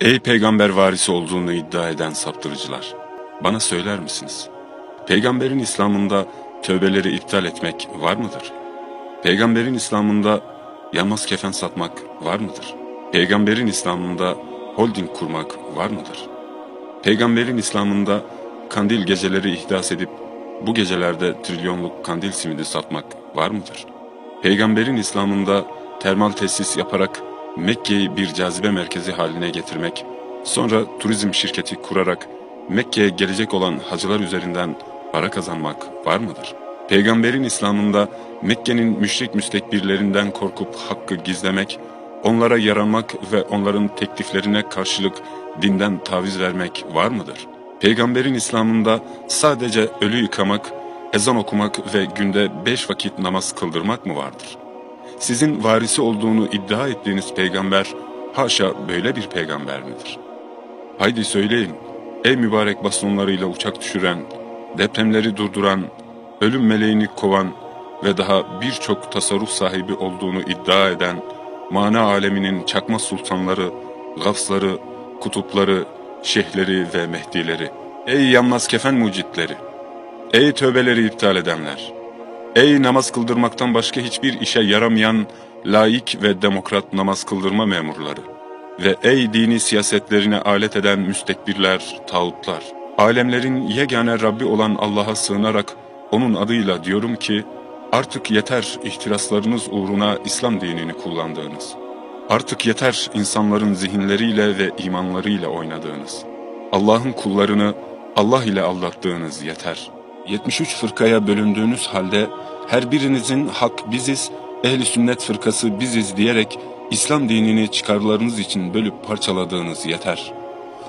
Ey peygamber varisi olduğunu iddia eden saptırıcılar! Bana söyler misiniz? Peygamberin İslam'ında tövbeleri iptal etmek var mıdır? Peygamberin İslam'ında yanmaz kefen satmak var mıdır? Peygamberin İslam'ında holding kurmak var mıdır? Peygamberin İslam'ında kandil geceleri ihdas edip bu gecelerde trilyonluk kandil simidi satmak var mıdır? Peygamberin İslam'ında termal tesis yaparak Mekke'yi bir cazibe merkezi haline getirmek, sonra turizm şirketi kurarak Mekke'ye gelecek olan hacılar üzerinden para kazanmak var mıdır? Peygamberin İslam'ında Mekke'nin müşrik müstekbirlerinden korkup hakkı gizlemek, onlara yaranmak ve onların tekliflerine karşılık dinden taviz vermek var mıdır? Peygamberin İslam'ında sadece ölü yıkamak, ezan okumak ve günde beş vakit namaz kıldırmak mı vardır? Sizin varisi olduğunu iddia ettiğiniz peygamber, haşa böyle bir peygamber midir? Haydi söyleyin, ey mübarek bastonlarıyla uçak düşüren, depremleri durduran, ölüm meleğini kovan ve daha birçok tasarruf sahibi olduğunu iddia eden, mana aleminin çakma sultanları, gafsları, kutupları, şeyhleri ve mehdileri, ey yanmaz kefen mucitleri, ey tövbeleri iptal edenler, ey namaz kıldırmaktan başka hiçbir işe yaramayan laik ve demokrat namaz kıldırma memurları ve ey dini siyasetlerine alet eden müstekbirler, tağutlar, alemlerin yegane Rabbi olan Allah'a sığınarak onun adıyla diyorum ki, artık yeter ihtiraslarınız uğruna İslam dinini kullandığınız. Artık yeter insanların zihinleriyle ve imanlarıyla oynadığınız. Allah'ın kullarını Allah ile aldattığınız yeter. 73 fırkaya bölündüğünüz halde her birinizin hak biziz, ehli sünnet fırkası biziz diyerek İslam dinini çıkarlarınız için bölüp parçaladığınız yeter.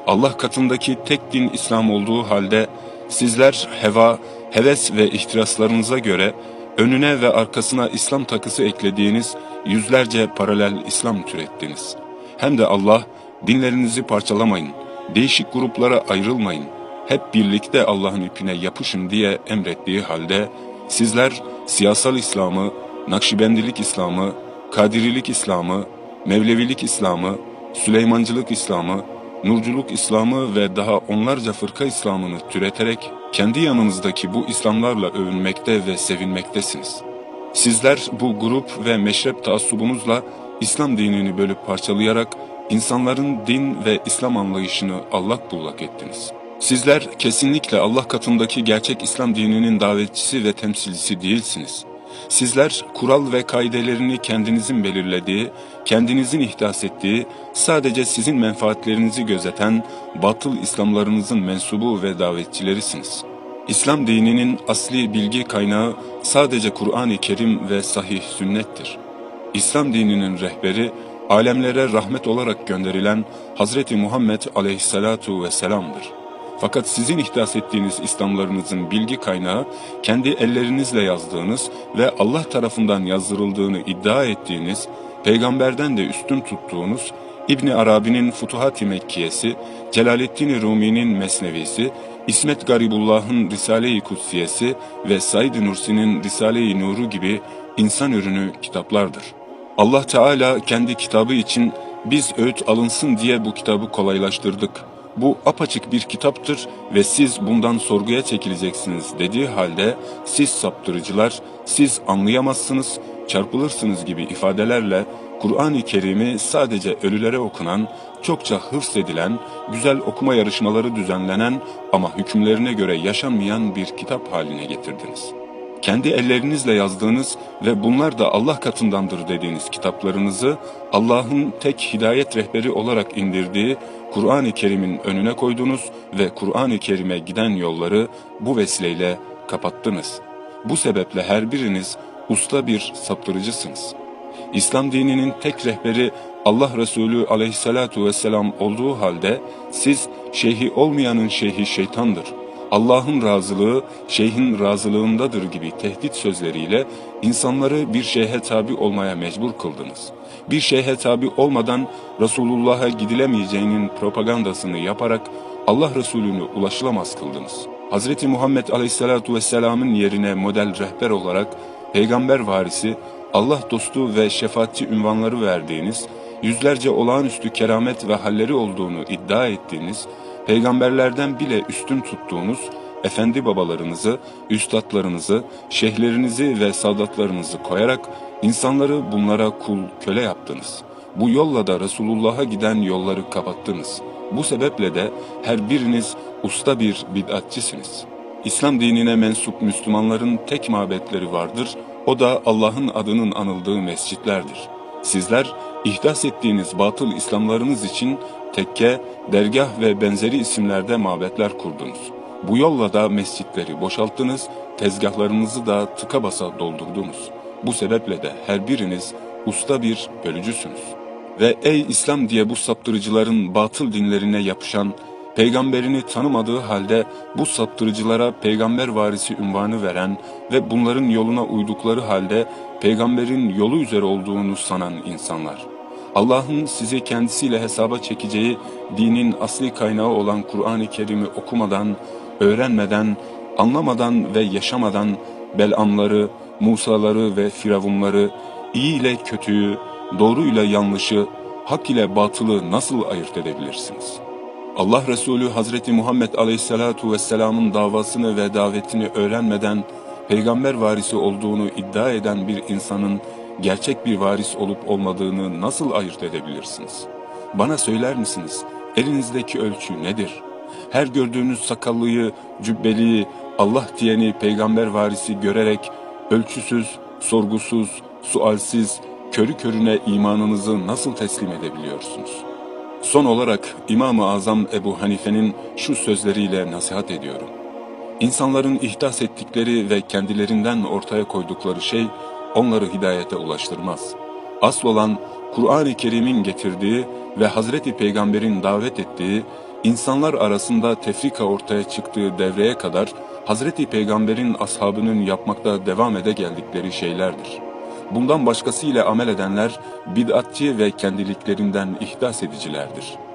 Allah katındaki tek din İslam olduğu halde sizler heva, heves ve ihtiraslarınıza göre önüne ve arkasına İslam takısı eklediğiniz yüzlerce paralel İslam türettiniz. Hem de Allah dinlerinizi parçalamayın, değişik gruplara ayrılmayın, hep birlikte Allah'ın ipine yapışın diye emrettiği halde sizler siyasal İslam'ı, Nakşibendilik İslam'ı, Kadirilik İslam'ı, Mevlevilik İslam'ı, Süleymancılık İslam'ı, Nurculuk İslam'ı ve daha onlarca fırka İslam'ını türeterek kendi yanınızdaki bu İslamlarla övünmekte ve sevinmektesiniz. Sizler bu grup ve meşrep taassubunuzla İslam dinini bölüp parçalayarak insanların din ve İslam anlayışını allak bullak ettiniz. Sizler kesinlikle Allah katındaki gerçek İslam dininin davetçisi ve temsilcisi değilsiniz. Sizler kural ve kaidelerini kendinizin belirlediği, kendinizin ihdas ettiği, sadece sizin menfaatlerinizi gözeten batıl İslamlarınızın mensubu ve davetçilerisiniz. İslam dininin asli bilgi kaynağı sadece Kur'an-ı Kerim ve sahih sünnettir. İslam dininin rehberi, alemlere rahmet olarak gönderilen Hazreti Muhammed aleyhissalatu vesselam'dır. Fakat sizin ihdas ettiğiniz İslamlarınızın bilgi kaynağı kendi ellerinizle yazdığınız ve Allah tarafından yazdırıldığını iddia ettiğiniz, peygamberden de üstün tuttuğunuz İbni Arabi'nin Futuhat-ı Mekkiyesi, Celaleddin Rumi'nin Mesnevisi, İsmet Garibullah'ın Risale-i Kutsiyesi ve Said Nursi'nin Risale-i Nuru gibi insan ürünü kitaplardır. Allah Teala kendi kitabı için biz öğüt alınsın diye bu kitabı kolaylaştırdık. Bu apaçık bir kitaptır ve siz bundan sorguya çekileceksiniz dediği halde siz saptırıcılar, siz anlayamazsınız, çarpılırsınız gibi ifadelerle Kur'an-ı Kerim'i sadece ölülere okunan, çokça hıfz edilen, güzel okuma yarışmaları düzenlenen ama hükümlerine göre yaşanmayan bir kitap haline getirdiniz. Kendi ellerinizle yazdığınız ve bunlar da Allah katındandır dediğiniz kitaplarınızı Allah'ın tek hidayet rehberi olarak indirdiği Kur'an-ı Kerim'in önüne koydunuz ve Kur'an-ı Kerim'e giden yolları bu vesileyle kapattınız. Bu sebeple her biriniz usta bir saptırıcısınız.'' İslam dininin tek rehberi Allah Resulü aleyhissalatu vesselam olduğu halde siz şeyhi olmayanın şeyhi şeytandır. Allah'ın razılığı şeyhin razılığındadır gibi tehdit sözleriyle insanları bir şeyhe tabi olmaya mecbur kıldınız. Bir şeyhe tabi olmadan Resulullah'a gidilemeyeceğinin propagandasını yaparak Allah Resulü'nü ulaşılamaz kıldınız. Hz. Muhammed Aleyhisselatu Vesselam'ın yerine model rehber olarak peygamber varisi Allah dostu ve şefaatçi ünvanları verdiğiniz, yüzlerce olağanüstü keramet ve halleri olduğunu iddia ettiğiniz, peygamberlerden bile üstün tuttuğunuz efendi babalarınızı, üstadlarınızı, şeyhlerinizi ve sadatlarınızı koyarak insanları bunlara kul, köle yaptınız. Bu yolla da Resulullah'a giden yolları kapattınız. Bu sebeple de her biriniz usta bir bid'atçisiniz. İslam dinine mensup Müslümanların tek mabetleri vardır. O da Allah'ın adının anıldığı mescitlerdir. Sizler ihdas ettiğiniz batıl İslamlarınız için tekke, dergah ve benzeri isimlerde mabetler kurdunuz. Bu yolla da mescitleri boşalttınız, tezgahlarınızı da tıka basa doldurdunuz. Bu sebeple de her biriniz usta bir bölücüsünüz. Ve ey İslam diye bu saptırıcıların batıl dinlerine yapışan, peygamberini tanımadığı halde bu saptırıcılara peygamber varisi ünvanı veren ve bunların yoluna uydukları halde peygamberin yolu üzere olduğunu sanan insanlar. Allah'ın sizi kendisiyle hesaba çekeceği dinin asli kaynağı olan Kur'an-ı Kerim'i okumadan, öğrenmeden, anlamadan ve yaşamadan Belamları, Musaları ve Firavunları, iyi ile kötüyü, doğru ile yanlışı, hak ile batılı nasıl ayırt edebilirsiniz? Allah Resulü Hazreti Muhammed Aleyhisselatu Vesselam'ın davasını ve davetini öğrenmeden peygamber varisi olduğunu iddia eden bir insanın gerçek bir varis olup olmadığını nasıl ayırt edebilirsiniz? Bana söyler misiniz? Elinizdeki ölçü nedir? Her gördüğünüz sakallıyı, cübbeliyi, Allah diyeni peygamber varisi görerek ölçüsüz, sorgusuz, sualsiz, körü körüne imanınızı nasıl teslim edebiliyorsunuz? Son olarak İmam-ı Azam Ebu Hanife'nin şu sözleriyle nasihat ediyorum. İnsanların ihdas ettikleri ve kendilerinden ortaya koydukları şey onları hidayete ulaştırmaz. Asıl olan Kur'an-ı Kerim'in getirdiği ve Hazreti Peygamber'in davet ettiği, insanlar arasında tefrika ortaya çıktığı devreye kadar Hazreti Peygamber'in ashabının yapmakta devam ede geldikleri şeylerdir. Bundan başkasıyla amel edenler bid'atçı ve kendiliklerinden ihdas edicilerdir.''